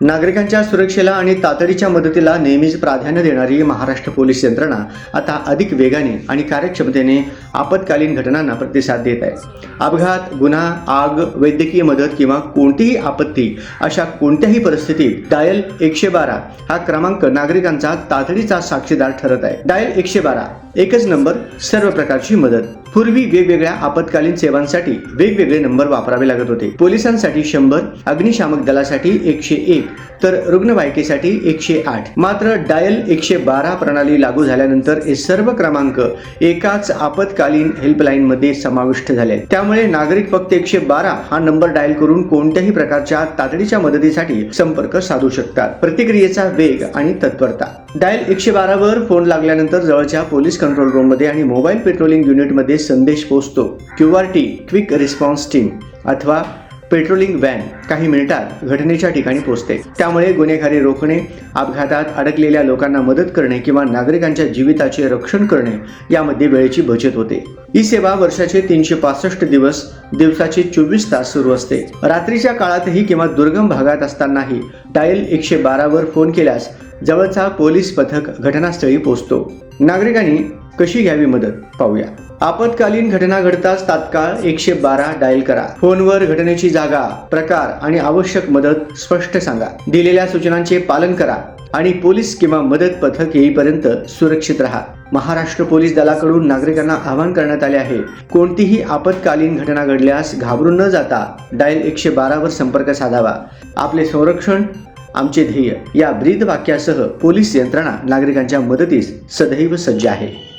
नागरिकांच्या सुरक्षेला आणि तातडीच्या मदतीला नेहमीच प्राधान्य देणारी महाराष्ट्र पोलीस यंत्रणा आता अधिक वेगाने आणि कार्यक्षमतेने आपत्कालीन घटनांना प्रतिसाद देत आहे. अपघात गुन्हा आग वैद्यकीय मदत किंवा कोणतीही आपत्ती अशा कोणत्याही परिस्थितीत डायल एकशे बारा हा क्रमांक नागरिकांचा तातडीचा साक्षीदार ठरत आहे. डायल एकशे बारा एकच नंबर सर्व प्रकारची मदत. पूर्वी वेगवेगळ्या आपत्कालीन सेवांसाठी वेगवेगळे नंबर वापरावे लागत होते. पोलिसांसाठी शंभर अग्निशामक दलासाठी एकशे एक तर रुग्णवाहिकेसाठी एकशे आठ. मात्र डायल एकशे बारा प्रणाली लागू झाल्यानंतर हे सर्व क्रमांक एकाच आपत्कालीन हेल्पलाईन मध्ये समाविष्ट झाले. त्यामुळे नागरिक फक्त एकशे बारा हा नंबर डायल करून कोणत्याही प्रकारच्या तातडीच्या मदतीसाठी संपर्क साधू शकतात. प्रतिक्रियेचा वेग आणि तत्परता. डायल एकशे बारावर फोन लागल्यानंतर जवळच्या पोलीस कंट्रोल रूममध्ये आणि मोबाईल पेट्रोलिंग युनिटमध्ये संदेश पोहोचतो Q R T quick response team अथवा पेट्रोलिंग व्हॅन काही मिनिटात घटनेच्या ठिकाणी पोहोचते त्यामुळे गुन्हेगारी रोखणे अपघातात अडकलेल्या लोकांना मदत करणे किंवा नागरिकांच्या जीविताचे रक्षण करणे यामध्ये वेळेची बचत होते. ही सेवा वर्षाचे तीनशे पासष्ट दिवस दिवसाचे चोवीस तास सुरू असते. रात्रीच्या काळातही किंवा दुर्गम भागात असतानाही डायल एकशे बारावर फोन केल्यास जवळचा पोलीस पथक घटनास्थळी पोहोचतो. नागरिकांनी कशी घ्यावी मदत? पाहूया. आपत्कालीन घटना घडताच तात्काळ एकशे बारा डायल करा. फोनवर घटनेची जागा प्रकार आणि आवश्यक मदत स्पष्ट सांगा. दिलेल्या सूचनांचे पालन करा आणि पोलीस किंवा मदत पथक येईपर्यंत सुरक्षित राहा. महाराष्ट्र पोलीस दलाकडून नागरिकांना आवाहन करण्यात आले आहे. कोणतीही आपत्कालीन घटना घडल्यास घाबरून न जाता डायल एकशे बारावर संपर्क साधावा. आपले संरक्षण आमचे ध्येय या ब्रीद वाक्यासह पोलीस यंत्रणा नागरिकांच्या मदतीस सदैव सज्ज आहे.